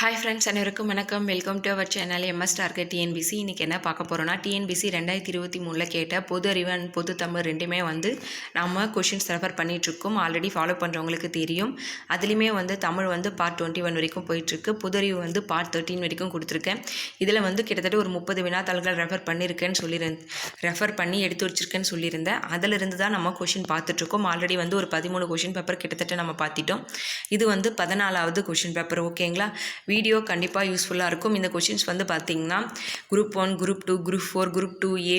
Hi friends அனைவருக்கும் வணக்கம். Welcome to our channel MS target TNPSC இன்றைக்கி என்ன பார்க்க போகிறோன்னா டிஎன்பிசி ரெண்டாயிரத்தி இருபத்தி மூணில் கேட்ட பொது அறிவு அண்ட் பொது தமிழ் ரெண்டுமே வந்து நம்ம கொஷின்ஸ் ரெஃபர் பண்ணிகிட்ருக்கோம் ஆல்ரெடி ஃபாலோ பண்ணுறவங்களுக்கு தெரியும். அதுலேயுமே வந்து தமிழ் வந்து பார்ட் டுவெண்ட்டி ஒன் வரைக்கும் போயிட்டுருக்கு. பொது அறிவு வந்து பார்ட் தேர்ட்டின் வரைக்கும் கொடுத்துருக்கேன். இதில் வந்து கிட்டத்தட்ட ஒரு முப்பது வினாத்தாள்கள் ரெஃபர் பண்ணியிருக்கேன்னு சொல்லியிருந் ரெஃபர் பண்ணி எடுத்து வச்சிருக்கேன்னு சொல்லியிருந்தேன். அதிலிருந்து தான் நம்ம கொஷின் பார்த்துட்ருக்கோம் ஆல்ரெடி வந்து ஒரு பதிமூணு கொஷின் பேப்பர் கிட்டத்தட்ட நம்ம பார்த்துட்டோம். இது வந்து பதினாலாவது கொஷின் பேப்பர் ஓகேங்களா வீடியோ கண்டிப்பாக யூஸ்ஃபுல்லாக இருக்கும். இந்த கொஷின்ஸ் வந்து பார்த்திங்கன்னா group one group two group four group two A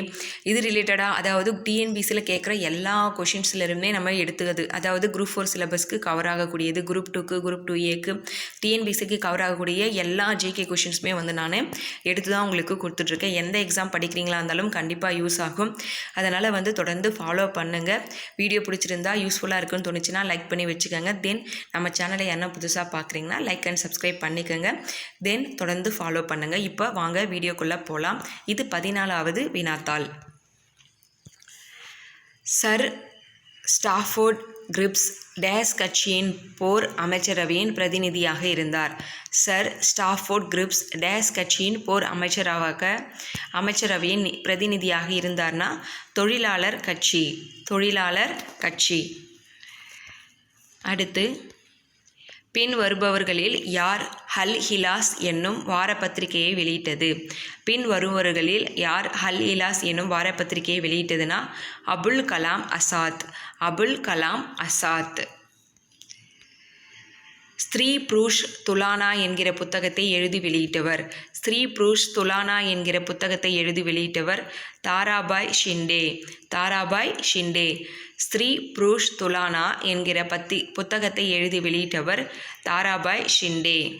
இது ரிலேட்டடாக அதாவது டிஎன்பிசியில் கேட்குற எல்லா கொஷின்ஸ்லேருந்தே நம்ம எடுத்துக்கிறது. அதாவது குரூப் ஃபோர் சிலபஸ்க்கு கவர் ஆகக்கூடியது குரூப் டூக்கு குரூப் டூ ஏக்கு டிஎன்பிசிக்கு கவர் ஆகக்கூடிய எல்லா ஜேகே கொஷின்ஸுமே வந்து நான் எடுத்து தான் உங்களுக்கு கொடுத்துட்ருக்கேன். எந்த எக்ஸாம் படிக்கிறீங்களா இருந்தாலும் கண்டிப்பாக யூஸ் ஆகும். அதனால் வந்து தொடர்ந்து ஃபாலோ பண்ணுங்கள் வீடியோ பிடிச்சிருந்தா யூஸ்ஃபுல்லாக இருக்குன்னு தோணுச்சுன்னா லைக் பண்ணி வச்சுக்கோங்க. தென் நம்ம சேனலை என்ன புதுசாக பார்க்குறீங்கன்னா லைக் அண்ட் சப்ஸ்கிரைப் பண்ணிக்கோங்க. தென் தொடர்ந்து ஃபாலோ பண்ணுங்கள் இப்போ வாங்க வீடியோக்குள்ளே போகலாம் இது பதினாலாவது வினாத்தாள். சர் ஸ்டாஃபோர்ட் கிரிப்ஸ் டேஸ் கட்சியின் போர் அமைச்சரவையின் பிரதிநிதியாக இருந்தார். சர் ஸ்டாஃபோர்ட் கிரிப்ஸ் டேஸ் கட்சியின் போர் அமைச்சராக அமைச்சரவையின் பிரதிநிதியாக இருந்தார்னா தொழிலாளர் கட்சி தொழிலாளர் கட்சி. அடுத்து பின் வருபவர்களில் யார் ஹல் ஹிலாஸ் என்னும் வாரப்பத்திரிகையை வெளியிட்டது? பின் வருபவர்களில் யார் ஹல் ஹிலாஸ் என்னும் வாரப்பத்திரிகையை வெளியிட்டதுன்னா அபுல் கலாம் அசாத். அபுல் கலாம் அசாத். ஸ்திரீ புருஷ் துலானா என்கிற புத்தகத்தை எழுதி வெளியிட்டவர். ஸ்ரீ புருஷ் துலானா என்கிற புத்தகத்தை எழுதி வெளியிட்டவர் தாராபாய் ஷிண்டே. தாராபாய் ஷிண்டே. ஸ்திரீ புருஷ் துலானா என்கிற பத்தி புத்தகத்தை எழுதி வெளியிட்டவர் தாராபாய் ஷிண்டே.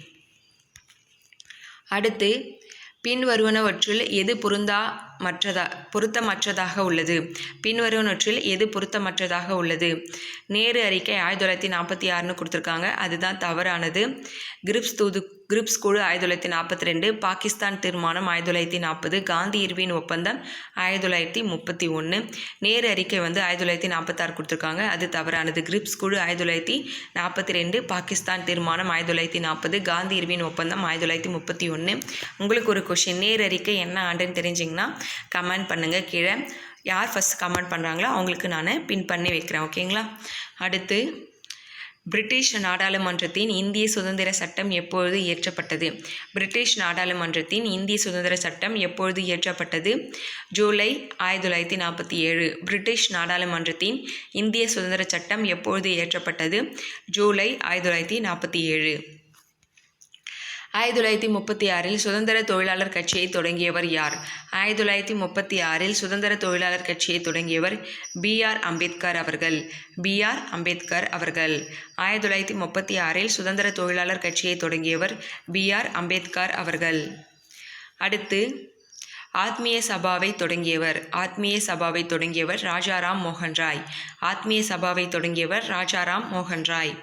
அடுத்து பின்வருவனவற்றில் எது பொருந்தா மற்றதா பொருத்தமற்றதாக உள்ளது? பின்வருவனவற்றில் எது பொருத்தமற்றதாக உள்ளது? நேரு அறிக்கை ஆயிரத்தி தொள்ளாயிரத்தி நாற்பத்தி ஆறுன்னு கொடுத்துருக்காங்க. அதுதான் தவறானது. கிரிப்ஸ் தூது கிரிப்ஸ் குழு ஆயிரத்தி தொள்ளாயிரத்தி நாற்பத்தி ரெண்டு பாகிஸ்தான் தீர்மானம் ஆயிரத்தி தொள்ளாயிரத்தி நாற்பது காந்தி இர்வின் ஒப்பந்தம் ஆயிரத்தி தொள்ளாயிரத்தி முப்பத்தி ஒன்று நேரு அறிக்கை வந்து ஆயிரத்தி தொள்ளாயிரத்தி நாற்பத்தாறு கொடுத்துருக்காங்க. அது தவறானது. கிரிப்ஸ் குழு ஆயிரத்தி தொள்ளாயிரத்தி நாற்பத்தி ரெண்டு பாகிஸ்தான் தீர்மானம் ஆயிரத்தி தொள்ளாயிரத்தி நாற்பது காந்தி இர்வின் ஒப்பந்தம் ஆயிரத்தி தொள்ளாயிரத்தி முப்பத்தி ஒன்று உங்களுக்கு ஒரு கொஷின் நேரு அறிக்கை என்ன ஆண்டுன்னு தெரிஞ்சிங்கன்னா கமெண்ட் பண்ணுங்கள் கீழே யார் ஃபஸ்ட் கமெண்ட் பண்ணுறாங்களோ அவங்களுக்கு நான் பின் பண்ணி வைக்கிறேன். ஓகேங்களா அடுத்து பிரிட்டிஷ் நாடாளுமன்றத்தின் இந்திய சுதந்திர சட்டம் எப்பொழுது இயற்றப்பட்டது? பிரிட்டிஷ் நாடாளுமன்றத்தின் இந்திய சுதந்திர சட்டம் எப்பொழுது இயற்றப்பட்டது? ஜூலை ஆயிரத்தி தொள்ளாயிரத்தி நாற்பத்தி ஏழு. பிரிட்டிஷ் நாடாளுமன்றத்தின் இந்திய சுதந்திர சட்டம் எப்பொழுது இயற்றப்பட்டது? ஜூலை ஆயிரத்தி தொள்ளாயிரத்தி நாற்பத்தி ஏழு. ஆயிரத்தி தொள்ளாயிரத்தி முப்பத்தி ஆறில் சுதந்திர தொழிலாளர் கட்சியை தொடங்கியவர் யார்? ஆயிரத்தி தொள்ளாயிரத்தி முப்பத்தி ஆறில் சுதந்திர தொழிலாளர் கட்சியை தொடங்கியவர் பி ஆர் அம்பேத்கர் அவர்கள். பி ஆர் அம்பேத்கர் அவர்கள். ஆயிரத்தி தொள்ளாயிரத்தி முப்பத்தி ஆறில் சுதந்திர தொழிலாளர் கட்சியை தொடங்கியவர் பி ஆர் அம்பேத்கர் அவர்கள். அடுத்து ஆத்மீய சபாவை தொடங்கியவர். ஆத்மீய சபாவை தொடங்கியவர் ராஜாராம் மோகன் ராய் ஆத்மீய சபாவை தொடங்கியவர் ராஜாராம் மோகன் ராய்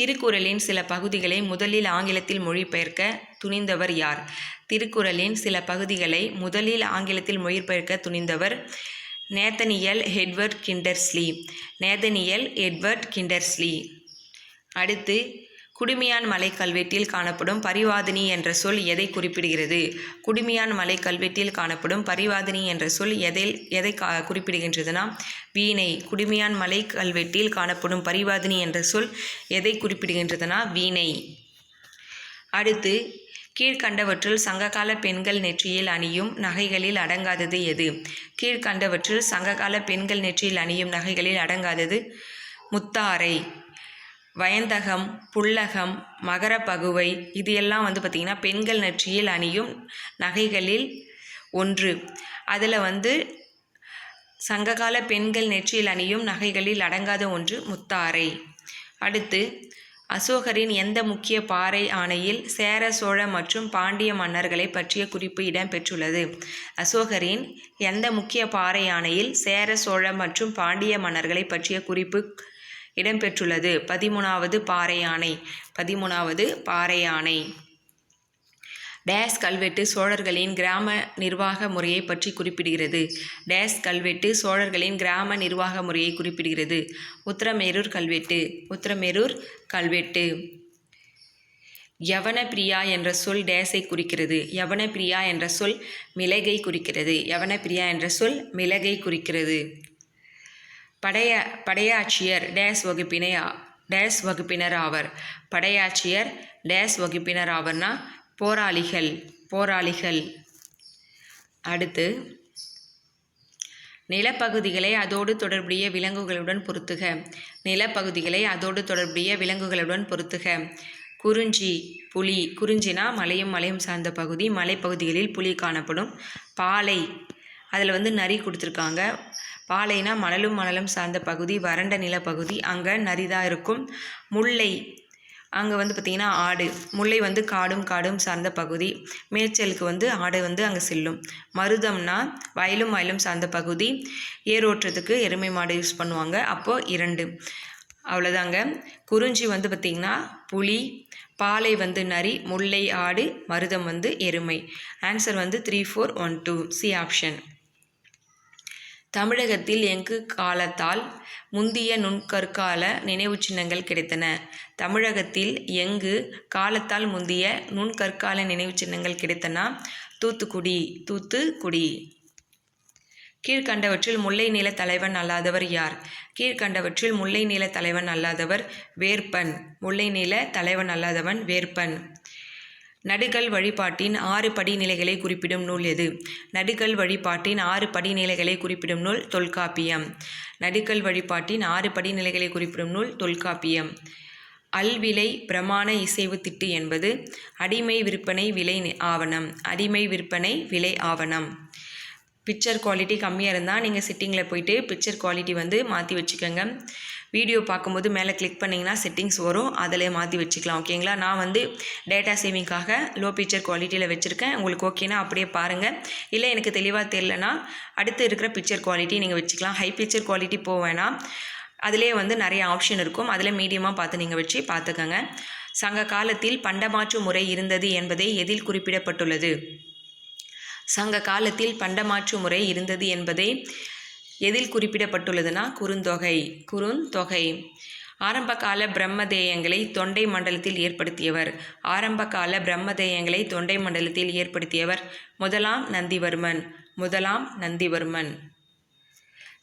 திருக்குறளின் சில பகுதிகளை முதலில் ஆங்கிலத்தில் மொழிபெயர்க்க துணிந்தவர் யார்? திருக்குறளின் சில பகுதிகளை முதலில் ஆங்கிலத்தில் மொழிபெயர்க்க துணிந்தவர் நேதனியல் எட்வர்ட் கிண்டர்ஸ்லி. நேதனியல் எட்வர்ட் கிண்டர்ஸ்லி. அடுத்து குடுமியான் மலை கல்வெட்டில் காணப்படும் பரிவாதினி என்ற சொல் எதை குறிப்பிடுகிறது? குடுமியான் மலை கல்வெட்டில் காணப்படும் பரிவாதினி என்ற சொல் எதை எதை கா குறிப்பிடுகின்றதுனா? வீணை குடுமியான் மலை கல்வெட்டில் காணப்படும் பரிவாதினி என்ற சொல் எதை குறிப்பிடுகின்றதுனா? வீணை. அடுத்து கீழ்கண்டவற்றுள் சங்ககால பெண்கள் நெற்றியில் அணியும் நகைகளில் அடங்காதது எது? கீழ்கண்டவற்றுள் சங்ககால பெண்கள் நெற்றியில் அணியும் நகைகளில் அடங்காதது முத்தாரை. வயந்தகம் புல்லகம் மகரப்பகுவை இது எல்லாம் வந்து பார்த்திங்கன்னா பெண்கள் நெற்றியில் அணியும் நகைகளில் ஒன்று. அதில் வந்து சங்ககால பெண்கள் நெற்றியில் அணியும் நகைகளில் அடங்காத ஒன்று முத்தாரை. அடுத்து அசோகரின் எந்த முக்கிய பாறை ஆணையில் சேர சோழ மற்றும் பாண்டிய மன்னர்களை பற்றிய குறிப்பு இடம்பெற்றுள்ளது அசோகரின் எந்த முக்கிய பாறை ஆணையில் சேர சோழ மற்றும் பாண்டிய மன்னர்களை பற்றிய குறிப்பு இடம்பெற்றுள்ளது. பதிமூணாவது பாறை யானை பதிமூணாவது பாறை யானை டேஸ் கல்வெட்டு சோழர்களின் கிராம நிர்வாக முறையை பற்றி குறிப்பிடுகிறது. டேஸ் கல்வெட்டு சோழர்களின் கிராம நிர்வாக முறையை குறிப்பிடுகிறது. உத்தரமேரூர் கல்வெட்டு. உத்தரமேரூர் கல்வெட்டு. யவனப்பிரியா என்ற சொல் டேஸை குறிக்கிறது. யவனப்பிரியா என்ற சொல் மிளகை குறிக்கிறது. யவனப்பிரியா என்ற சொல் மிளகை குறிக்கிறது. படைய படையாட்சியர் டேஸ் வகுப்பினை டேஸ் வகுப்பினர் ஆவர். படையாட்சியர் டேஸ் வகுப்பினர் ஆவர்னா போராளிகள் போராளிகள். அடுத்து நிலப்பகுதிகளை அதோடு தொடர்புடைய விலங்குகளுடன் பொருத்துக. நிலப்பகுதிகளை அதோடு தொடர்புடைய விலங்குகளுடன் பொருத்துக. குறிஞ்சி புலி குறிஞ்சினா மலையும் மலையும் சார்ந்த பகுதி மலைப்பகுதிகளில் புலி காணப்படும். பாலை அதில் வந்து நரி கொடுத்துருக்காங்க. பாலைனா மணலும் மணலும் சார்ந்த பகுதி வறண்ட நிலப்பகுதி அங்கே நரி தான் இருக்கும். முல்லை அங்கே வந்து பார்த்திங்கன்னா ஆடு. முல்லை வந்து காடும் காடும் சார்ந்த பகுதி. மேய்ச்சலுக்கு வந்து ஆடு வந்து அங்கே செல்லும். மருதம்னா வயலும் வயலும் சார்ந்த பகுதி. ஏரோட்டுறதுக்கு எருமை மாடு யூஸ் பண்ணுவாங்க. அப்போது இரண்டு. அவ்வளோதாங்க குறிஞ்சி வந்து பார்த்திங்கன்னா புலி பாலை வந்து நரி முல்லை ஆடு மருதம் வந்து எருமை. ஆன்சர் வந்து three four one two C option தமிழகத்தில் எங்கு காலத்தால் முந்திய நுண்கற்கால நினைவுச் சின்னங்கள் கிடைத்தன? தமிழகத்தில் எங்கு காலத்தால் முந்திய நுண்கற்கால நினைவுச் சின்னங்கள் கிடைத்தன? தூத்துக்குடி தூத்துக்குடி. கீழ்கண்டவற்றில் முல்லை நில தலைவன் அல்லாதவர் யார்? கீழ்கண்டவற்றில் முல்லை நில தலைவன் அல்லாதவர் வேற்பன் முல்லை நில தலைவன் அல்லாதவன் வேற்பன் நடுகல் வழிபாட்டின் ஆறு படிநிலைகளை குறிப்பிடும் நூல் எது? நடுகல் வழிபாட்டின் ஆறு படிநிலைகளை குறிப்பிடும் நூல் தொல்காப்பியம். நடுகல் வழிபாட்டின் ஆறு படிநிலைகளை குறிப்பிடும் நூல் தொல்காப்பியம். அல்விலை பிரமாண இசைவு திட்டு என்பது அடிமை விற்பனை விலை ஆவணம். அடிமை விற்பனை விலை ஆவணம். பிக்சர் குவாலிட்டி கம்மியாக இருந்தால் நீங்கள் சிட்டிங்கில் போயிட்டு பிக்சர் குவாலிட்டி வந்து மாற்றி வச்சுக்கோங்க. வீடியோ பார்க்கும்போது மேலே கிளிக் பண்ணிங்கன்னா செட்டிங்ஸ் வரும். அதில் மாற்றி வச்சுக்கலாம் ஓகேங்களா நான் வந்து டேட்டா சேவிங்காக லோ பிக்சர் குவாலிட்டியில் வச்சுருக்கேன். உங்களுக்கு ஓகேனா அப்படியே பாருங்கள் இல்லை எனக்கு தெளிவாக தெரிலனா அடுத்து இருக்கிற பிக்சர் குவாலிட்டி நீங்கள் வச்சுக்கலாம். ஹை பிக்சர் குவாலிட்டி போவேனா அதிலே வந்து நிறைய ஆப்ஷன் இருக்கும். அதில் மீடியமாக பார்த்து நீங்கள் வச்சு பார்த்துக்கோங்க. சங்க காலத்தில் பண்டமாற்று முறை இருந்தது என்பதை எதில் குறிப்பிடப்பட்டுள்ளது? சங்க காலத்தில் பண்டமாற்று முறை இருந்தது என்பதை எதில் குறிப்பிடப்பட்டுள்ளதுன்னா குறுந்தொகை குறுந்தொகை. ஆரம்பகால பிரம்மதேயங்களை தொண்டை மண்டலத்தில் ஏற்படுத்தியவர். ஆரம்பகால பிரம்மதேயங்களை தொண்டை மண்டலத்தில் ஏற்படுத்தியவர் முதலாம் நந்திவர்மன் முதலாம் நந்திவர்மன்.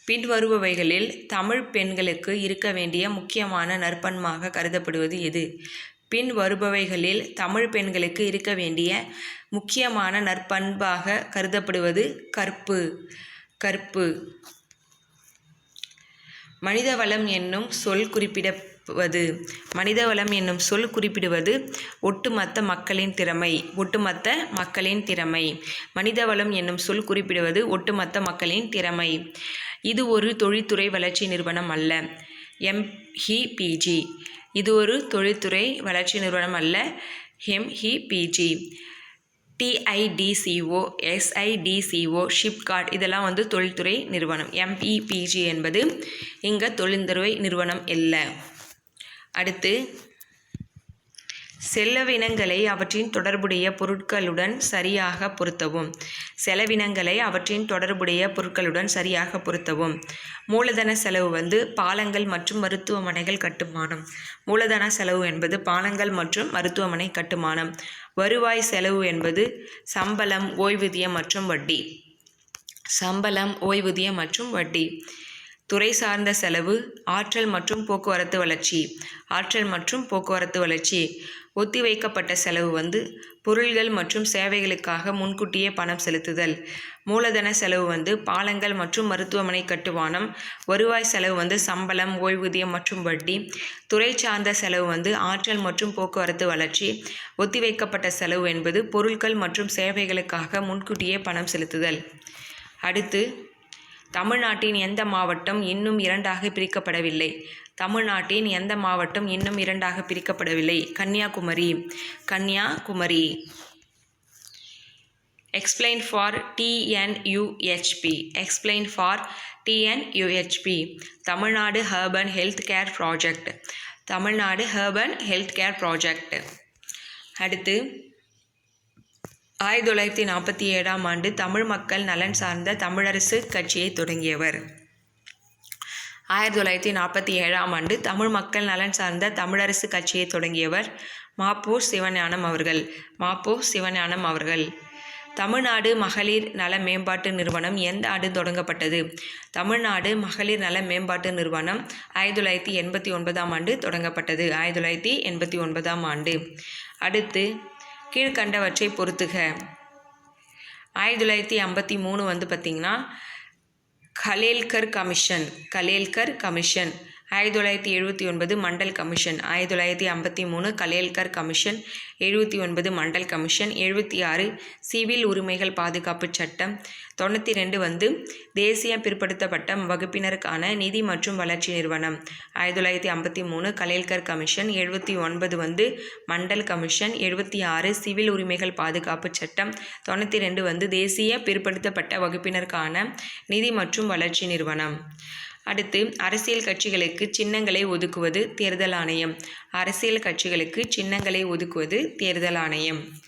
பின்வருபவைகளில் தமிழ் பெண்களுக்கு இருக்க வேண்டிய முக்கியமான நற்பண்பாக கருதப்படுவது எது? பின் வருபவைகளில் தமிழ் பெண்களுக்கு இருக்க வேண்டிய முக்கியமான நற்பண்பாக கருதப்படுவது கற்பு கற்பு. மனிதவளம் என்னும் சொல் குறிப்பிடுவது மனிதவளம் என்னும் சொல் குறிப்பிடுவது ஒட்டுமொத்த மக்களின் திறமை ஒட்டுமொத்த மக்களின் திறமை. மனிதவளம் என்னும் சொல் குறிப்பிடுவது ஒட்டுமொத்த மக்களின் திறமை. இது ஒரு தொழில்துறை வளர்ச்சி நிறுவனம் அல்ல. எம்ஹிபிஜி இது ஒரு தொழில்துறை வளர்ச்சி நிறுவனம் அல்ல. எம்ஹிபிஜி டிஐடிசிஓ எஸ்ஐடிசிஓ ஷிப்கார்ட் இதெல்லாம் வந்து தொழில்துறை நிறுவனம். எம்பிபிஜி என்பது இங்கே தொழில்துறை நிறுவனம் இல்லை. அடுத்து செலவினங்களை அவற்றின் தொடர்புடைய பொருட்களுடன் சரியாக பொருத்தவும். செலவினங்களை அவற்றின் தொடர்புடைய பொருட்களுடன் சரியாக பொருத்தவும். மூலதன செலவு வந்து பாலங்கள் மற்றும் மருத்துவமனைகள் கட்டுமானம். மூலதன செலவு என்பது பாலங்கள் மற்றும் மருத்துவமனை கட்டுமானம். வருவாய் செலவு என்பது சம்பளம் ஓய்வூதியம் மற்றும் வட்டி. சம்பளம் ஓய்வூதியம் மற்றும் வட்டி. துறை சார்ந்த செலவு ஆற்றல் மற்றும் போக்குவரத்து வளர்ச்சி. ஆற்றல் மற்றும் போக்குவரத்து வளர்ச்சி. ஒத்திவைக்கப்பட்ட செலவு வந்து பொருள்கள் மற்றும் சேவைகளுக்காக முன்கூட்டியே பணம் செலுத்துதல். மூலதன செலவு வந்து பாலங்கள் மற்றும் மருத்துவமனை கட்டுமானம் வருவாய் செலவு வந்து சம்பளம் ஓய்வூதியம் மற்றும் வட்டி துறை சார்ந்த செலவு வந்து ஆற்றல் மற்றும் போக்குவரத்து வளர்ச்சி ஒத்திவைக்கப்பட்ட செலவு என்பது பொருட்கள் மற்றும் சேவைகளுக்காக முன்கூட்டியே பணம் செலுத்துதல். அடுத்து தமிழ்நாட்டின் எந்த மாவட்டம் இன்னும் இரண்டாக பிரிக்கப்படவில்லை. தமிழ்நாட்டின் எந்த மாவட்டம் இன்னும் இரண்டாக பிரிக்கப்படவில்லை? Kanyakumari. Kanyakumari. Explain for TNUHP explain for TNUHP Tamil Nadu urban health care project Tamil Nadu urban health care project அடுத்து ஆயிரத்தி தொள்ளாயிரத்தி நாற்பத்தி ஏழாம் ஆண்டு தமிழ் மக்கள் நலன் சார்ந்த தமிழரசு கட்சியை தொடங்கியவர். ஆயிரத்தி தொள்ளாயிரத்தி நாற்பத்தி ஏழாம் ஆண்டு தமிழ் மக்கள் நலன் சார்ந்த தமிழரசு கட்சியை தொடங்கியவர் மாப்போ சிவஞானம் அவர்கள். மாப்போ சிவஞானம் அவர்கள். தமிழ்நாடு மகளிர் நல மேம்பாட்டு நிறுவனம் எந்த ஆண்டு தொடங்கப்பட்டது? தமிழ்நாடு மகளிர் நல மேம்பாட்டு நிறுவனம் ஆயிரத்தி தொள்ளாயிரத்தி எண்பத்தி ஒன்பதாம் ஆண்டு தொடங்கப்பட்டது. ஆயிரத்தி தொள்ளாயிரத்தி எண்பத்தி ஒன்பதாம் ஆண்டு. அடுத்து கீழ்கண்டவற்றை பொறுத்துக. ஆயிரத்தி தொள்ளாயிரத்தி ஐம்பத்தி மூணு வந்து பார்த்திங்கன்னா கலேல்கர் கமிஷன் கலேல்கர் கமிஷன் ஆயிரத்தி தொள்ளாயிரத்தி எழுபத்தி ஒன்பது மண்டல் கமிஷன் ஆயிரத்தி தொள்ளாயிரத்தி ஐம்பத்தி மூணு கலேல்கர் கமிஷன் எழுபத்தி ஒன்பது மண்டல் கமிஷன் எழுபத்தி ஆறு சிவில் உரிமைகள் பாதுகாப்பு சட்டம் தொண்ணூற்றி ரெண்டு வந்து தேசிய பிற்படுத்தப்பட்ட வகுப்பினருக்கான நிதி மற்றும் வளர்ச்சி நிறுவனம். ஆயிரத்தி தொள்ளாயிரத்தி ஐம்பத்தி மூணு கலேல்கர் கமிஷன் எழுபத்தி ஒன்பது வந்து மண்டல் கமிஷன் எழுபத்தி ஆறு சிவில் உரிமைகள் பாதுகாப்பு சட்டம் தொண்ணூற்றி ரெண்டு வந்து தேசிய பிற்படுத்தப்பட்ட வகுப்பினருக்கான நிதி மற்றும் வளர்ச்சி நிறுவனம். அடுத்து அரசியல் கட்சிகளுக்கு சின்னங்களை ஒதுக்குவது தேர்தல் ஆணையம். அரசியல் கட்சிகளுக்கு சின்னங்களை ஒதுக்குவது தேர்தல் ஆணையம்.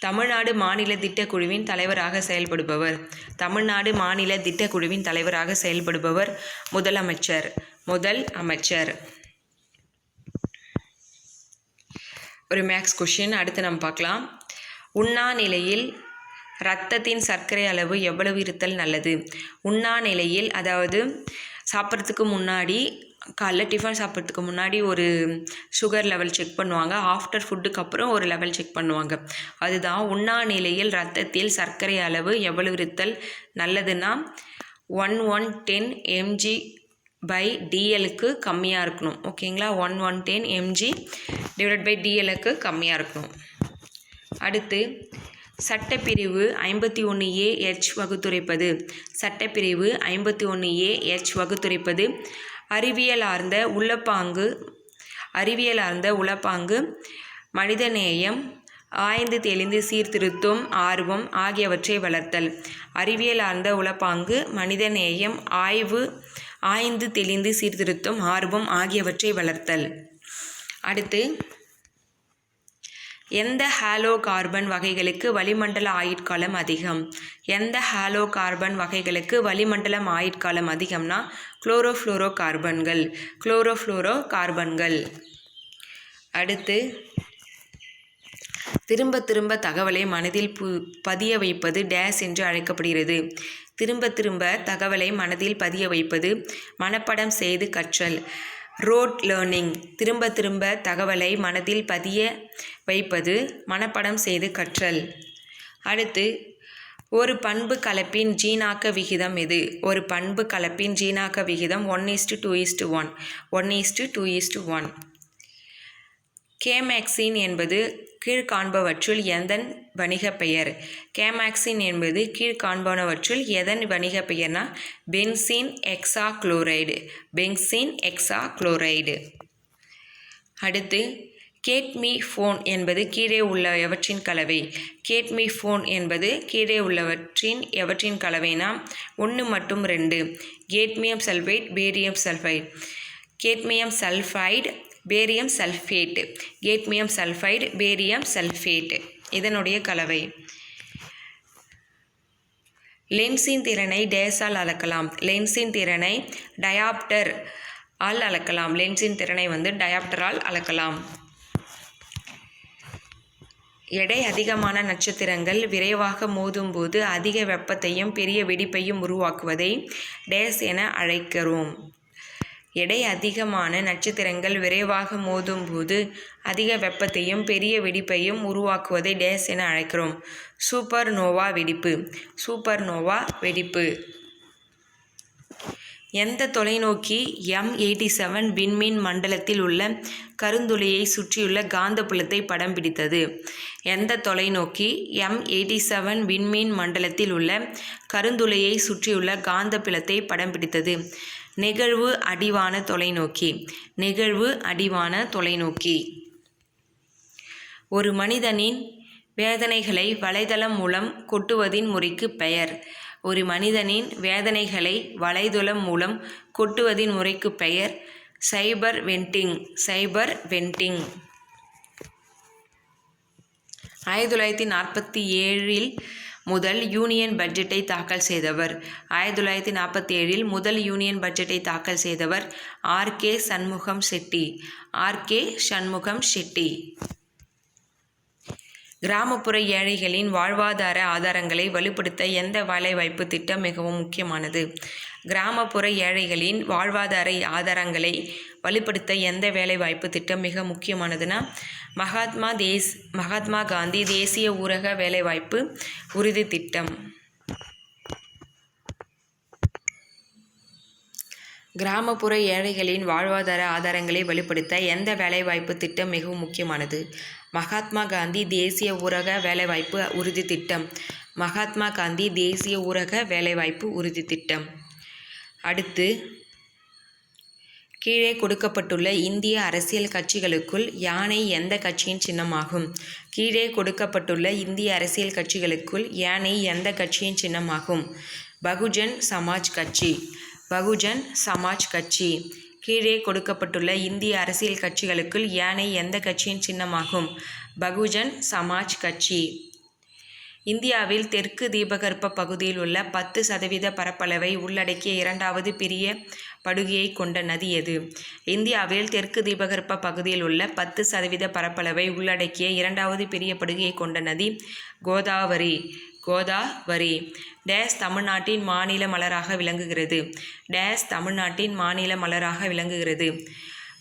தமிழ்நாடு மாநில திட்டக்குழுவின் தலைவராக செயல்படுபவர். தமிழ்நாடு மாநில திட்டக்குழுவின் தலைவராக செயல்படுபவர் முதலமைச்சர். முதல் அமைச்சர். ஒரு மேக்ஸ் கொஷின் அடுத்து நம்ம பார்க்கலாம். உண்ணா நிலையில் இரத்தத்தின் சர்க்கரை அளவு எவ்வளவு இருத்தல் நல்லது? உண்ணா நிலையில் அதாவது சாப்பிட்றதுக்கு முன்னாடி காலைல டிஃபன் சாப்பிட்றதுக்கு முன்னாடி ஒரு சுகர் லெவல் செக் பண்ணுவாங்க. ஆஃப்டர் ஃபுட்டுக்கு அப்புறம் ஒரு லெவல் செக் பண்ணுவாங்க. அதுதான் உண்ணா நிலையில் ரத்தத்தில் சர்க்கரை அளவு எவ்வளவு இருத்தல் நல்லதுன்னா one one ten mg by டிஎலுக்கு கம்மியாக இருக்கணும். ஓகேங்களா one one ten mg divide by டிஎலுக்கு கம்மியாக இருக்கணும். அடுத்து சட்டப்பிரிவு ஐம்பத்தி ஒன்று ஏ எச் வகுத்துரைப்பது. சட்டப்பிரிவு ஐம்பத்தி ஒன்று ஏ எச் வகுத்துரைப்பது. அறிவியலார்ந்த உள்ளப்பாங்கு அறிவியலார்ந்த உளப்பாங்கு மனிதநேயம் ஆய்ந்து தெளிந்து சீர்திருத்தும் ஆர்வம் ஆகியவற்றை வளர்த்தல். அறிவியலார்ந்த உளப்பாங்கு மனிதநேயம் ஆய்வு ஆய்ந்து தெளிந்து சீர்திருத்தும் ஆர்வம் ஆகியவற்றை வளர்த்தல். அடுத்து எந்த ஹாலோ கார்பன் வகைகளுக்கு வளிமண்டல ஆயுட்காலம் அதிகம்? எந்த ஹாலோ கார்பன் வகைகளுக்கு வளிமண்டலம் ஆயுட்காலம் அதிகம்னா குளோரோஃப்ளோரோ கார்பன்கள் குளோரோஃப்ளோரோ கார்பன்கள் அடுத்து திரும்ப திரும்ப தகவலை மனதில் பு பதிய வைப்பது டேஸ் என்று அழைக்கப்படுகிறது. திரும்ப திரும்ப தகவலை மனதில் பதிய வைப்பது மனப்படம் செய்து கற்றல். ரோட் லேர்னிங் திரும்ப திரும்ப தகவலை மனதில் பதிய வைப்பது மனப்படம் செய்து கற்றல். அடுத்து ஒரு பண்பு கலப்பின் ஜீனாக்க விகிதம் எது? ஒரு பண்பு கலப்பின் ஜீனாக்க விகிதம் one is to two is to one one is to two is to one கேமேக்சின் என்பது கீழ்காண்பவற்றுள் எதன் வணிக பெயர்? கேமாக்சின் என்பது கீழ்காண்பனவற்றுள் எதன் வணிக பெயர்னா benzene hexa chloride benzene hexa chloride அடுத்து கேட்மி ஃபோன் என்பது கீழே உள்ள எவற்றின் கலவை. கேட்மி ஃபோன் என்பது கீழே உள்ளவற்றின் எவற்றின் கலவைனா ஒன்று மற்றும் ரெண்டு. Cadmium sulphide barium sulphide cadmium sulphide barium sulphate cadmium sulphide barium sulphate இதனுடைய கலவை. லென்ஸின் திறனை டேஸால் அளக்கலாம். லென்ஸின் திறனை டயாப்டர் ஆல் அளக்கலாம். லென்ஸின் திறனை வந்து டயாப்டரால் அளக்கலாம். எடை அதிகமான நட்சத்திரங்கள் விரைவாக மோதும்போது அதிக வெப்பத்தையும் பெரிய வெடிப்பையும் உருவாக்குவதை டேஸ் என அழைக்கிறோம். எடை அதிகமான நட்சத்திரங்கள் விரைவாக மோதும்போது அதிக வெப்பத்தையும் பெரிய வெடிப்பையும் உருவாக்குவதை டேஸ் என அழைக்கிறோம். சூப்பர் நோவா வெடிப்பு. சூப்பர் நோவா வெடிப்பு. எந்த தொலைநோக்கி எம் எயிட்டி செவன் விண்மீன் மண்டலத்தில் உள்ள கருந்துளையை சுற்றியுள்ள காந்தப்புலத்தை படம் பிடித்தது? எந்த தொலைநோக்கி எம் எயிட்டி செவன் விண்மீன் மண்டலத்தில் உள்ள கருந்துளையை சுற்றியுள்ள காந்தப்புலத்தை படம் பிடித்தது? நிகழ்வு அடிவான தொலைநோக்கி. நிகழ்வு அடிவான தொலைநோக்கி. ஒரு மனிதனின் வேதனைகளை வலைதளம் மூலம் கொட்டுவதின் முறைக்கு பெயர். ஒரு மனிதனின் வேதனைகளை வலைதளம் மூலம் கொட்டுவதின் முறைக்கு பெயர் சைபர் வெண்டிங் சைபர் வெண்டிங் ஆயிரத்தி தொள்ளாயிரத்தி நாற்பத்தி ஏழில் முதல் யூனியன் பட்ஜெட்டை தாக்கல் செய்தவர். ஆயிரத்தி தொள்ளாயிரத்தி நாற்பத்தி ஏழில் முதல் யூனியன் பட்ஜெட்டை தாக்கல் செய்தவர் R K Shanmukham Chetty R K Shanmukham Chetty கிராமப்புற ஏழைகளின் வாழ்வாதார ஆதாரங்களை வலுப்படுத்த எந்த வேலைவாய்ப்பு திட்டம் மிகவும் முக்கியமானது? கிராமப்புற ஏழைகளின் வாழ்வாதார ஆதாரங்களை வலுப்படுத்த எந்த வேலைவாய்ப்பு திட்டம் மிக முக்கியமானதுன்னா மகாத்மா தேஸ் மகாத்மா காந்தி தேசிய ஊரக வேலைவாய்ப்பு உறுதி திட்டம். கிராமப்புற ஏழைகளின் வாழ்வாதார ஆதாரங்களை வலுப்படுத்த எந்த வேலைவாய்ப்பு திட்டம் மிகவும் முக்கியமானது? மகாத்மா காந்தி தேசிய ஊரக வேலைவாய்ப்பு உறுதி திட்டம். மகாத்மா காந்தி தேசிய ஊரக வேலைவாய்ப்பு உறுதி திட்டம். அடுத்து கீழே கொடுக்கப்பட்டுள்ள இந்திய அரசியல் கட்சிகளுக்குள் யானை எந்த கட்சியின் சின்னமாகும்? கீழே கொடுக்கப்பட்டுள்ள இந்திய அரசியல் கட்சிகளுக்குள் யானை எந்த கட்சியின் சின்னமாகும்? பகுஜன் சமாஜ் கட்சி. பகுஜன் சமாஜ் கட்சி. கீழே கொடுக்கப்பட்டுள்ள இந்திய அரசியல் கட்சிகளுக்குள் யானை எந்த கட்சியின் சின்னமாகும்? பகுஜன் சமாஜ் கட்சி. இந்தியாவில் தெற்கு தீபகற்ப பகுதியில் உள்ள பத்து சதவீத பரப்பளவை உள்ளடக்கிய இரண்டாவது பெரிய படுகையை கொண்ட நதி எது? இந்தியாவில் தெற்கு தீபகற்ப பகுதியில் உள்ள பத்து சதவீத பரப்பளவை உள்ளடக்கிய இரண்டாவது பெரிய படுகையை கொண்ட நதி கோதாவரி. கோதாவரி டேஸ் தமிழ்நாட்டின் மாநில மலராக விளங்குகிறது. டேஸ் தமிழ்நாட்டின் மாநில மலராக விளங்குகிறது.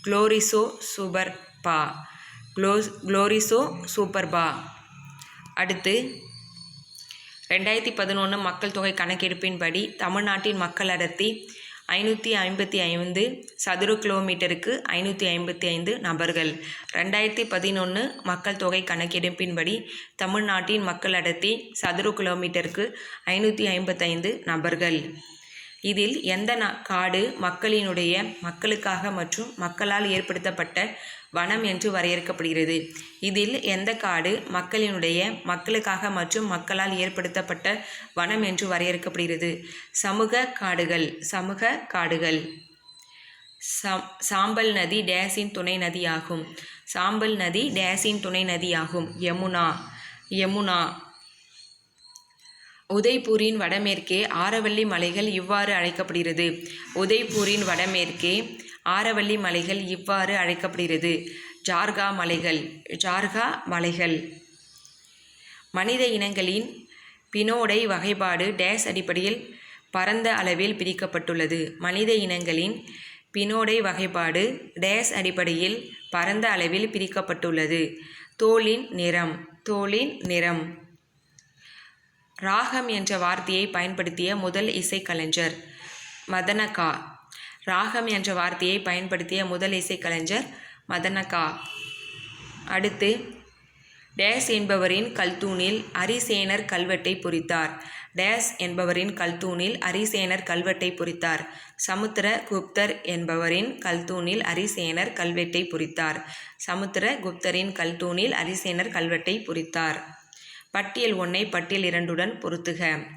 குளோரிசோ சூப்பர் பா. க்ளோஸ் குளோரிசோ சூப்பர்பா அடுத்து ரெண்டாயிரத்தி பதினொன்று மக்கள் தொகை கணக்கெடுப்பின்படி தமிழ்நாட்டின் மக்கள் அடர்த்தி ஐநூற்றி ஐம்பத்தி ஐந்து சதுர கிலோமீட்டருக்கு ஐநூற்றி ஐம்பத்தி ஐந்து நபர்கள். ரெண்டாயிரத்தி பதினொன்று மக்கள் தொகை கணக்கெடுப்பின்படி தமிழ்நாட்டின் மக்கள் அடர்த்தி சதுர கிலோமீட்டருக்கு ஐநூற்றி ஐம்பத்தைந்து நபர்கள். இதில் எந்த காடு மக்களினுடைய மக்களுக்காக மற்றும் மக்களால் ஏற்படுத்தப்பட்ட வனம் என்று வரையறுக்கப்படுகிறது. இதில் எந்த காடு மக்களினுடைய மக்களுக்காக மற்றும் மக்களால் ஏற்படுத்தப்பட்ட வனம் என்று வரையறுக்கப்படுகிறது. சமூக காடுகள் சமூக காடுகள். சாம் சாம்பல் நதி டேஸின் துணை நதியாகும். சாம்பல் நதி டேஸின் துணை நதியாகும். யமுனா யமுனா. உதய்பூரின் வடமேற்கே ஆரவல்லி மலைகள் இவ்வாறு அழைக்கப்படுகிறது. உதய்பூரின் வடமேற்கே ஆரவல்லி மலைகள் இவ்வாறு அழைக்கப்படுகிறது. ஜார்கா மலைகள் ஜார்கா மலைகள். மனித இனங்களின் பினோடை வகைப்பாடு டேஸ் அடிப்படையில் பரந்த அளவில் பிரிக்கப்பட்டுள்ளது. மனித இனங்களின் பினோடை வகைப்பாடு டேஸ் அடிப்படையில் பரந்த அளவில் பிரிக்கப்பட்டுள்ளது. தோலின் நிறம் தோலின் நிறம். ராகம் என்ற வார்த்தையை பயன்படுத்திய முதல் இசைக்கலைஞர் மதனகா. ராகம் என்ற வார்த்தையை பயன்படுத்திய முதல் இசைக்கலைஞர் மதனகா. அடுத்து டேஸ் என்பவரின் கல்தூணில் அரிசேனர் கல்வெட்டை பொறித்தார். டேஸ் என்பவரின் கல்தூணில் அரிசேனர் கல்வெட்டை பொறித்தார். சமுத்திர குப்தர் என்பவரின் கல்தூணில் அரிசேனர் கல்வெட்டை பொறித்தார். சமுத்திர குப்தரின் கல்தூணில் அரிசேனர் கல்வெட்டை பொறித்தார். பட்டியல் ஒன்றை பட்டியல் இரண்டுடன் பொருத்துக.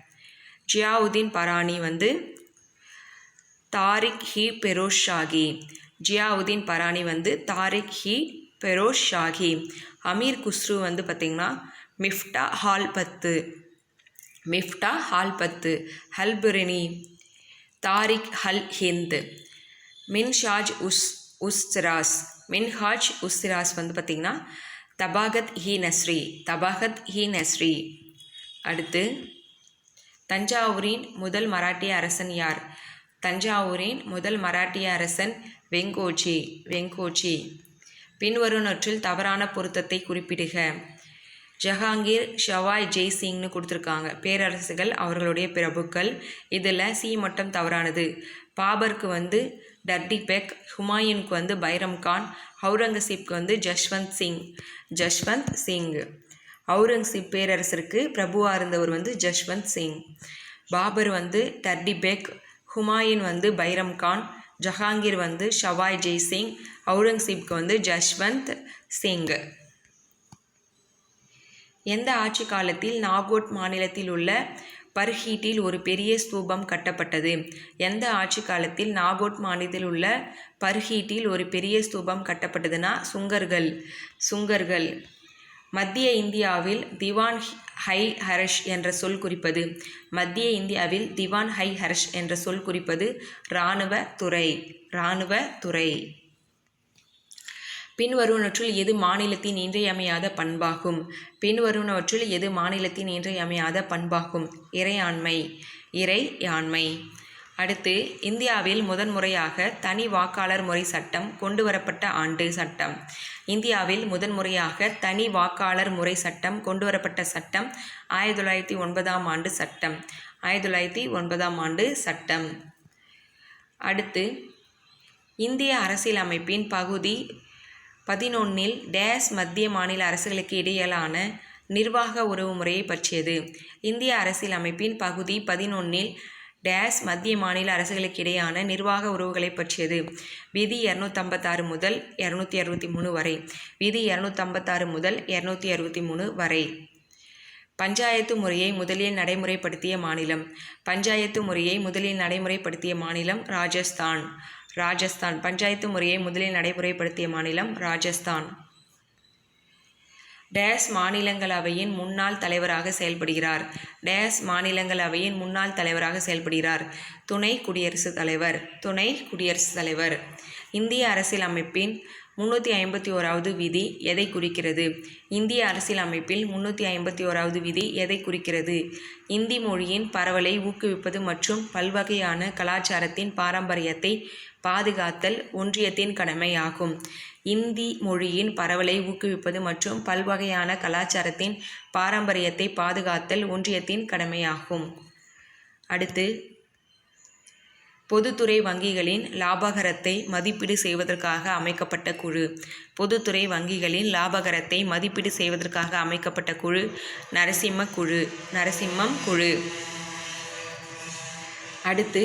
ஜியாவுதீன் பரானி வந்து தாரிக் ஹி பெரோஸ் ஷாகி ஜியாவுதீன் பரானி வந்து தாரிக் ஹி பெரோஸ் ஷாகி அமீர் குஸ்ரு வந்து பார்த்திங்கன்னா மிஃப்டா ஹால் பத்து மிஃப்டா ஹால் பத்து ஹல்புரினி தாரிக் ஹல் ஹிந்த். மின்ஷாஜ் உஸ் உஸ்ராஸ். மின்ஹாஜ் உஸ்ராஸ் வந்து பார்த்திங்கன்னா தபாகத் ஹி நஸ்ரி தபாகத் ஹி நஸ்ரி. அடுத்து தஞ்சாவூரின் முதல் மராட்டிய அரசன் யார்? தஞ்சாவூரின் முதல் மராட்டிய அரசன் வெங்கோஜி வெங்கோஜி. பின்வருநற்றில் தவறான பொருத்தத்தை குறிப்பிடுக. ஜஹாங்கீர் ஷவாய் ஜெய்சிங்னு கொடுத்துருக்காங்க. பேரரசுகள் அவர்களுடைய பிரபுக்கள். இதில் சி மட்டும் தவறானது. பாபருக்கு வந்து டர்டி பெக் ஹுமாயூனுக்கு வந்து பைரம் கான் அவுரங்கசீப்க்கு வந்து ஜஷ்வந்த் சிங் ஜஷ்வந்த் சிங். அவுரங்கசீப் பேரரசருக்கு பிரபுவாக இருந்தவர் வந்து ஜஷ்வந்த் சிங். பாபர் வந்து டர்டி பெக் ஹுமாயூன் வந்து பைரம் கான் ஜஹாங்கீர் வந்து ஷவாய் ஜெய் சிங் அவுரங்கசீப்க்கு வந்து ஜஷ்வந்த் சிங். எந்த ஆட்சி காலத்தில் நாகோட் மாநிலத்தில் உள்ள பர்ஹீட்டில் ஒரு பெரிய ஸ்தூபம் கட்டப்பட்டது? எந்த ஆட்சி காலத்தில் நாகோட் மாநிலத்தில் உள்ள பர்ஹீட்டில் ஒரு பெரிய ஸ்தூபம் கட்டப்பட்டதுன்னா சுங்கர்கள் சுங்கர்கள். மத்திய இந்தியாவில் திவான் ஹை ஹரஷ் என்ற சொல் குறிப்பது மத்திய இந்தியாவில் திவான் ஹை ஹரஷ் என்ற சொல் குறிப்பது இராணுவ துறை இராணுவ துறை. பின்வருவனற்றுள் எது மாநிலத்தின் இன்றியமையாத பண்பாகும்? பின்வருவனவற்றுள் எது மாநிலத்தின் இன்றியமையாத பண்பாகும்? இறையாண்மை இறையாண்மை. அடுத்து இந்தியாவில் முதன்முறையாக தனி வாக்காளர் முறை சட்டம் கொண்டு வரப்பட்ட ஆண்டு சட்டம். இந்தியாவில் முதன்முறையாக தனி வாக்காளர் முறை சட்டம் கொண்டு வரப்பட்ட சட்டம் ஆயிரத்தி தொள்ளாயிரத்தி ஒன்பதாம் ஆண்டு சட்டம். ஆயிரத்தி தொள்ளாயிரத்தி ஒன்பதாம் ஆண்டு சட்டம். அடுத்து இந்திய அரசியலமைப்பின் பகுதி பதினொன்னில் டேஸ் மத்திய மாநில அரசுகளுக்கு இடையிலான நிர்வாக உறவு முறையை பற்றியது. இந்திய அரசியலமைப்பின் பகுதி பதினொன்னில் டேஸ் மத்திய மாநில அரசுகளுக்கிடையான நிர்வாக உறவுகளை பற்றியது. விதி இரநூத்தம்பத்தாறு முதல் இரநூத்தி அறுபத்தி மூணு வரை. விதி இரநூத்தம்பத்தாறு முதல் இரநூத்தி அறுபத்தி மூணு வரை. பஞ்சாயத்து முறையை முதலில் நடைமுறைப்படுத்திய மாநிலம். பஞ்சாயத்து முறையை முதலில் நடைமுறைப்படுத்திய மாநிலம் ராஜஸ்தான். ராஜஸ்தான். பஞ்சாயத்து முறையை முதலில் நடைமுறைப்படுத்திய மாநிலம் ராஜஸ்தான். டேஸ் மாநிலங்களவையின் முன்னாள் தலைவராக செயல்படுகிறார். டேஸ் மாநிலங்களவையின் முன்னாள் தலைவராக செயல்படுகிறார். துணை குடியரசுத் தலைவர் துணை குடியரசுத் தலைவர். இந்திய அரசியலமைப்பின் முன்னூற்றி ஐம்பத்தி ஓராவது விதி எதை குறிக்கிறது? இந்திய அரசியலமைப்பில் முன்னூற்றி ஐம்பத்தி ஓராவது விதி எதை குறிக்கிறது? இந்தி மொழியின் பரவலை ஊக்குவிப்பது மற்றும் பல்வகையான கலாச்சாரத்தின் பாரம்பரியத்தை பாதுகாத்தல் ஒன்றியத்தின் கடமையாகும் இந்தி மொழியின் பரவலை ஊக்குவிப்பது மற்றும் பல்வகையான கலாச்சாரத்தின் பாரம்பரியத்தை பாதுகாத்தல் ஒன்றியத்தின் கடமையாகும். அடுத்து பொதுத்துறை வங்கிகளின் லாபகரத்தை மதிப்பீடு செய்வதற்காக அமைக்கப்பட்ட குழு. பொதுத்துறை வங்கிகளின் லாபகரத்தை மதிப்பீடு செய்வதற்காக அமைக்கப்பட்ட குழு நரசிம்ம குழு நரசிம்மம் குழு. அடுத்து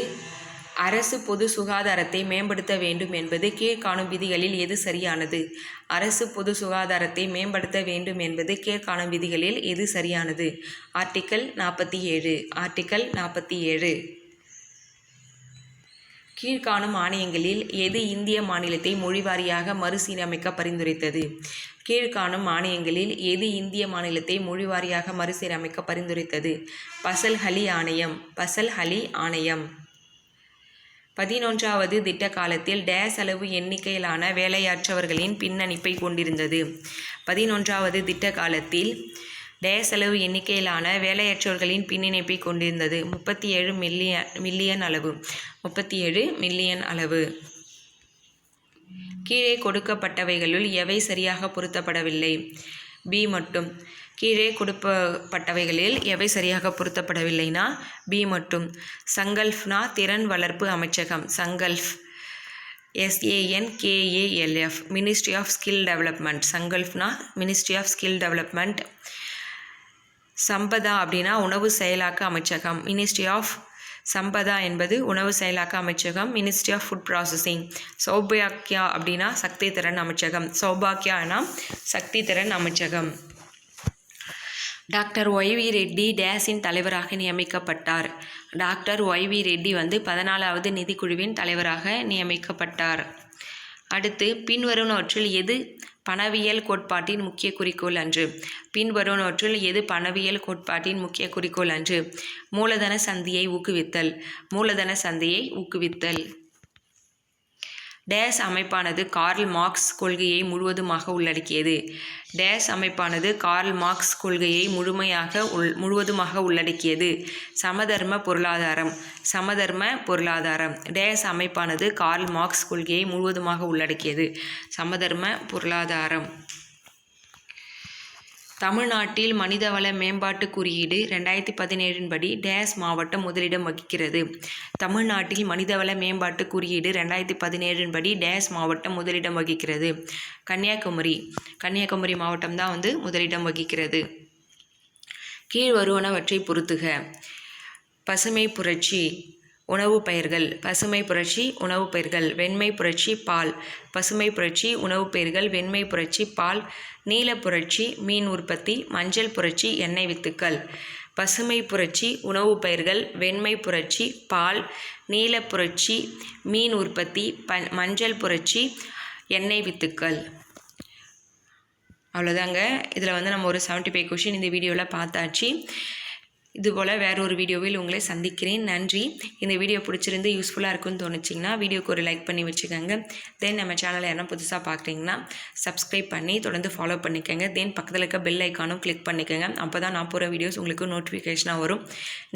அரசு பொது சுகாதாரத்தை மேம்படுத்த வேண்டும் என்பது கீழ்காணும் விதிகளில் எது சரியானது? அரசு பொது சுகாதாரத்தை மேம்படுத்த வேண்டும் என்பது கீழ்காணும் விதிகளில் எது சரியானது? ஆர்டிக்கல் நாற்பத்தி ஏழு ஆர்டிக்கல் நாற்பத்தி ஏழு. கீழ்காணும் ஆணையங்களில் எது இந்திய மாநிலத்தை மொழிவாரியாக மறுசீரமைக்க பரிந்துரைத்தது? கீழ்காணும் ஆணையங்களில் எது இந்திய மாநிலத்தை மொழிவாரியாக மறுசீரமைக்க பரிந்துரைத்தது? பசல் ஹலி ஆணையம் பசல் ஹலி ஆணையம். பதினொன்றாவது திட்ட காலத்தில் டேஸ் அளவு எண்ணிக்கையிலான வேலையாற்றவர்களின் பின்னணிப்பை கொண்டிருந்தது. பதினொன்றாவது திட்ட காலத்தில் டேஸ் எண்ணிக்கையிலான வேலையற்றோர்களின் பின்னிணைப்பை கொண்டிருந்தது. முப்பத்தி ஏழு மில்லியன் மில்லியன் அளவு. முப்பத்தி ஏழு மில்லியன் அளவு. கீழே கொடுக்கப்பட்டவைகளுள் எவை சரியாக பொருத்தப்படவில்லை? பி மட்டும். கீழே கொடுக்கப்பட்டவைகளில் எவை சரியாக பொருத்தப்படவில்லைனா பி மட்டும். சங்கல்ஃப்னா திறன் வளர்ப்பு அமைச்சகம். Sankalp. SANKALF ministry of skill development சங்கல்ஃப்னா ministry of skill development Sampada அப்படின்னா உணவு செயலாக்க அமைச்சகம். மினிஸ்ட்ரி ஆஃப் சம்பதா என்பது உணவு செயலாக்க அமைச்சகம். மினிஸ்ட்ரி ஆஃப் ஃபுட் ப்ராசஸிங் சௌபாக்கியா அப்படின்னா சக்தி திறன் அமைச்சகம். சௌபாக்கியானா சக்தி திறன் அமைச்சகம். டாக்டர் ஒய்வி ரெட்டி டேஸின் தலைவராக நியமிக்கப்பட்டார். டாக்டர் ஒய்வி ரெட்டி வந்து பதினாலாவது நிதிக்குழுவின் தலைவராக நியமிக்கப்பட்டார். அடுத்து பின்வருவனவற்றில் எது பணவியல் கோட்பாட்டின் முக்கிய குறிக்கோள் அன்று. பின்வருவனவற்றில் எது பணவியல் கோட்பாட்டின் முக்கிய குறிக்கோள் அன்று? மூலதன சந்தியை ஊக்குவித்தல். மூலதன சந்தையை ஊக்குவித்தல். டேஸ் அமைப்பானது கார்ல் மார்க்ஸ் கொள்கையை முழுவதுமாக உள்ளடக்கியது. டேஸ் அமைப்பானது கார்ல் மார்க்ஸ் கொள்கையை முழுமையாக உள் முழுவதுமாக உள்ளடக்கியது. சமதர்ம பொருளாதாரம் சமதர்ம பொருளாதாரம். டேஸ் அமைப்பானது கார்ல் மார்க்ஸ் கொள்கையை முழுவதுமாக உள்ளடக்கியது. சமதர்ம பொருளாதாரம். தமிழ்நாட்டில் மனிதவள மேம்பாட்டு குறியீடு ரெண்டாயிரத்தி பதினேழின் படி டேஸ் மாவட்டம் முதலிடம் வகிக்கிறது. தமிழ்நாட்டில் மனிதவள மேம்பாட்டு குறியீடு ரெண்டாயிரத்தி பதினேழின் படி டேஸ் மாவட்டம் முதலிடம் வகிக்கிறது. கன்னியாகுமரி கன்னியாகுமரி மாவட்டம் தான் வந்து முதலிடம் வகிக்கிறது. கீழ் வருவனவற்றை பொறுத்துக. பசுமை புரட்சி உணவு பயிர்கள் பசுமை புரட்சி உணவு பயிர்கள் வெண்மை புரட்சி பால் பசுமை புரட்சி உணவு பயிர்கள் வெண்மை புரட்சி பால் நீல புரட்சி மீன் உற்பத்தி மஞ்சள் புரட்சி எண்ணெய் வித்துக்கள். பசுமை புரட்சி உணவு பயிர்கள் வெண்மை புரட்சி பால் நீல புரட்சி மீன் உற்பத்தி ப மஞ்சள் புரட்சி எண்ணெய் வித்துக்கள். அவ்வளோதாங்க. இதில் வந்து நம்ம ஒரு செவன்ட்டி ஃபைவ் கொஷின் இந்த வீடியோவில் பார்த்தாச்சு. இதுபோல் வேற ஒரு வீடியோவில் உங்களை சந்திக்கிறேன். நன்றி. இந்த வீடியோ பிடிச்சிருந்து யூஸ்ஃபுல்லாக இருக்கும்னு தோணுச்சிங்கன்னா வீடியோக்கு ஒரு லைக் பண்ணி வச்சுக்கோங்க. தென் நம்ம சேனலை யாரும் புதுசாக பார்க்குறீங்கன்னா சப்ஸ்கிரைப் பண்ணி தொடர்ந்து ஃபாலோ பண்ணிக்கோங்க. தென் பக்கத்தில் இருக்க பெல் ஐக்கானும் கிளிக் பண்ணிக்கோங்க. அப்போ தான் நான் போகிற வீடியோஸ் உங்களுக்கு நோட்டிஃபிகேஷனாக வரும்.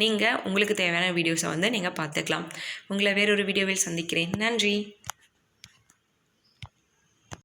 நீங்கள் உங்களுக்கு தேவையான வீடியோஸை வந்து நீங்கள் பார்த்துக்கலாம். உங்களை வேறொரு வீடியோவில் சந்திக்கிறேன். நன்றி.